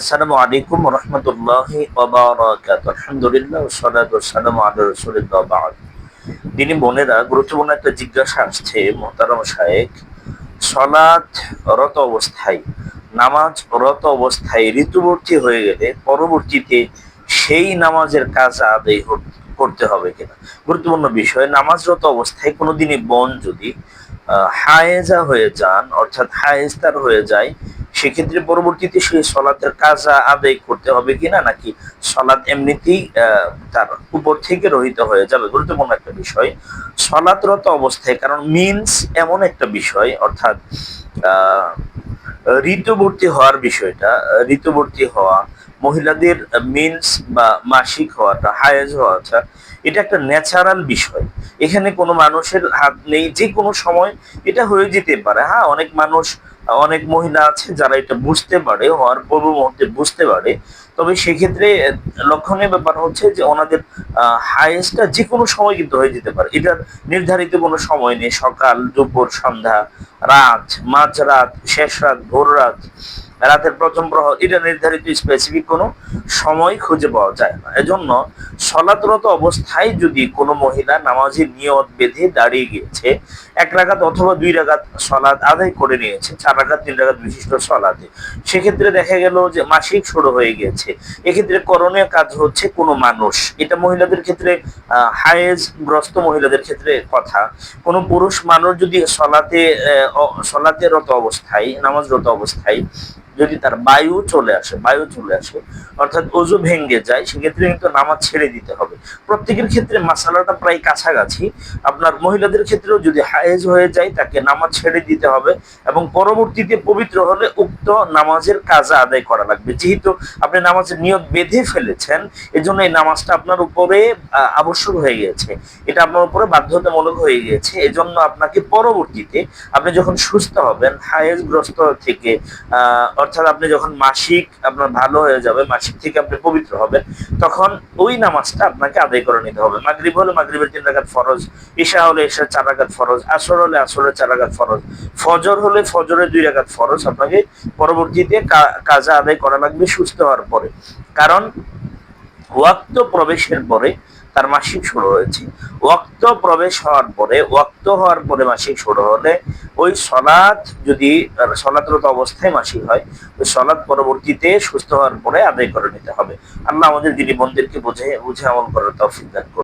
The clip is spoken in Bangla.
আসসালামু আলাইকুম আলহামদুলিল্লাহ তিনি বোনেরা, গুরুত্বপূর্ণ একটা জিজ্ঞাসা আসছে রত অবস্থায়, নামাজ রত অবস্থায় ঋতুবর্তী হয়ে গেলে পরবর্তীতে সেই নামাজের কাজ আদায় করতে হবে কিনা? গুরুত্বপূর্ণ বিষয় নামাজরত অবস্থায় কোনোদিনই বন যদি হায়েজা হয়ে যান, অর্থাৎ হায়েস্তার হয়ে যায় সেক্ষেত্রে পরবর্তীতে সেই সলাতের কাজা আদায় করতে হবে কিনা, নাকি সলাৎ এমনিতেই তার উপর থেকে রহিত হয়ে যাবে? গুরুত্বপূর্ণ একটা বিষয়। সলাতরত অবস্থায়, কারণ মিনস এমন একটা বিষয়, অর্থাৎ ঋতুবর্তী হওয়ার বিষয়টা, ঋতুবর্তী হওয়া, মহিলাদের মিনস বা মাসিক হওয়াটা, হায়েজ হওয়াটা, এটা একটা ন্যাচারাল বিষয়। এখানে কোনো মানুষের হাত নেই, যে কোনো সময় এটা হয়ে যেতে পারে। হ্যাঁ অনেক মানুষ অনেক মহিলা আছে যারা এটা বুঝতে পারে হওয়ার পূর্ব মুহূর্তে বুঝতে পারে। তবে সেক্ষেত্রে লক্ষণীয় ব্যাপার হচ্ছে যে ওনাদের হায়েস্টটা যে কোনো সময় কিন্তু হয়ে যেতে পারে। এটার নির্ধারিত কোনো সময় নেই। সকাল, দুপুর, সন্ধ্যা, রাত, মাঝরাত শেষ রাত ভোর রাত রাতের প্রথম প্রহর এটা নির্ধারিত স্পেসিফিক কোনো সময় খুঁজে পাওয়া যায় না। এজন্য সলাতরত অবস্থায় যদি কোনো মহিলা নামাজের নিয়ত বেঁধে দাঁড়িয়ে গিয়েছে এক রাগাত অথবা দুই রাগাত সলাদ আদায় করে নিয়েছে চার রাগাত তিন রাগাত বিশিষ্ট সলাদে সেক্ষেত্রে দেখা গেল যে মাসিক শুরু হয়ে গিয়েছে। এক্ষেত্রে করণীয় কাজ হচ্ছে কোনো মানুষ। এটা মহিলাদের ক্ষেত্রে হায়েজ গ্রস্ত মহিলাদের ক্ষেত্রে কথা। কোনো পুরুষ মানুষ যদি সলাতে আহ, অ- সলাতে রত অবস্থায় নামাজরত অবস্থায় যদি তার বায়ু চলে আসে, বায়ু চলে আসে, অর্থাৎ অজু ভেঙ্গে যায়, সেক্ষেত্রে কিন্তু নামাজ ছেড়ে দিতে হবে। প্রত্যেকের ক্ষেত্রে মাসালাটা প্রায় কাছাকাছি। আপনার মহিলাদের ক্ষেত্রেও যদি হায়েজ হয়ে যায়, তাকে নামাজ ছেড়ে দিতে হবে এবং পরবর্তীতে পবিত্র হলে উক্ত নামাজের কাজা আদায় করা লাগবে। যেহেতু আপনি নামাজের নিয়ত বেঁধে ফেলেছেন, এজন্য এই নামাজটা আপনার উপরে আবশ্যক হয়ে গেছে এটা আপনার উপরে বাধ্যতামূলক হয়ে গিয়েছে। এজন্য আপনাকে পরবর্তীতে আপনি যখন সুস্থ হবেন, হায়েজগ্রস্ত থেকে অর্থাৎ আপনি যখন মাসিক আপনার ভালো হয়ে যাবে, মাসিক থেকে আপনি পবিত্র হবেন, তখন ওই নামাজটা আপনাকে আদায় করে নিতে হবে। মাগরিব হলে মাগরিবের তিন রাকাত ফরজ, ঈশা হলে ঈশার চার রাকাত ফরজ, আসর হলে আসরের চার রাকাত ফরজ, ফজর হলে ফজরের দুই রাকাত ফরজ আপনাকে পরবর্তীতে কাজা আদায় করা লাগবে সুস্থ হওয়ার পরে। কারণ ওয়াক্ত প্রবেশের পরে তার মাসিক শুরু হয়েছে। ওক্ত প্রবেশ হওয়ার পরে ওয়াক্ত হওয়ার পরে মাসিক শুরু হলে ওই সনাত যদি সনাতরত অবস্থায় মাসিক হয়, ওই সলাৎ পরবর্তীতে সুস্থ হওয়ার পরে আদায় করে নিতে হবে। আল্লাহ আমাদের দিনী মন্দিরকে বুঝে বুঝে আমল করার তৌফিক দান